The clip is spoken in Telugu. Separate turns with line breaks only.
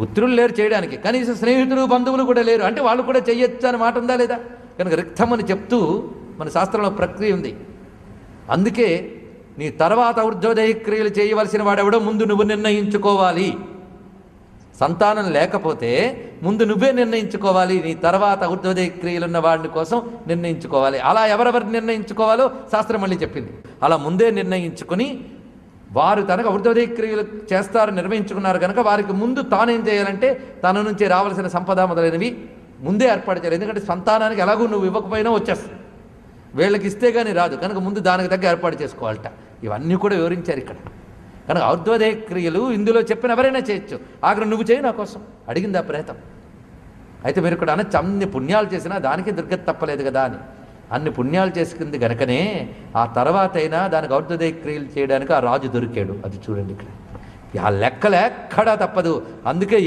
పుత్రులు లేరు చేయడానికి కనీసం స్నేహితులు బంధువులు కూడా లేరు. అంటే వాళ్ళు కూడా చెయ్యొచ్చు అని మాట ఉందా లేదా? కనుక రిక్తం అని చెప్తూ మన శాస్త్రంలో ప్రక్రియ ఉంది. అందుకే నీ తర్వాత ఊర్ధ్వదయ క్రియలు చేయవలసిన వాడెవడో ముందు నువ్వు నిర్ణయించుకోవాలి. సంతానం లేకపోతే ముందు నువ్వే నిర్ణయించుకోవాలి. నీ తర్వాత ఊర్ధ్వదయ క్రియలు ఉన్న వాడిని కోసం నిర్ణయించుకోవాలి. అలా ఎవరెవరు నిర్ణయించుకోవాలో శాస్త్రం మళ్ళీ చెప్పింది. అలా ముందే నిర్ణయించుకుని వారు తనకు ఊర్ధ్వదయ క్రియలు చేస్తారు నిర్వహించుకున్నారు కనుక వారికి ముందు తానేం చేయాలంటే తన నుంచి రావాల్సిన సంపద మొదలైనవి ముందే ఏర్పాటు చేయాలి. ఎందుకంటే సంతానానికి ఎలాగూ నువ్వు ఇవ్వకపోయినా వచ్చేస్తుంది వీళ్ళకి ఇస్తే కానీ రాదు. కనుక ముందు దానికి తగ్గ ఏర్పాటు చేసుకోవాలట. ఇవన్నీ కూడా వివరించారు ఇక్కడ. కనుక ఔర్ధ్వదయ క్రియలు ఇందులో చెప్పిన ఎవరైనా చేయొచ్చు. ఆఖరి నువ్వు చేయి నా కోసం. అడిగింది ఆ ప్రేతం. అయితే మీరు ఇక్కడ అన్న పుణ్యాలు చేసినా దానికి దుర్గతి తప్పలేదు కదా అని. అన్ని పుణ్యాలు చేసుకుంది గనకనే ఆ తర్వాత అయినా దానికి ఔర్ధ్వదేయ క్రియలు చేయడానికి ఆ రాజు దొరికాడు. అది చూడండి ఇక్కడ. ఆ లెక్కలు ఎక్కడా తప్పదు. అందుకే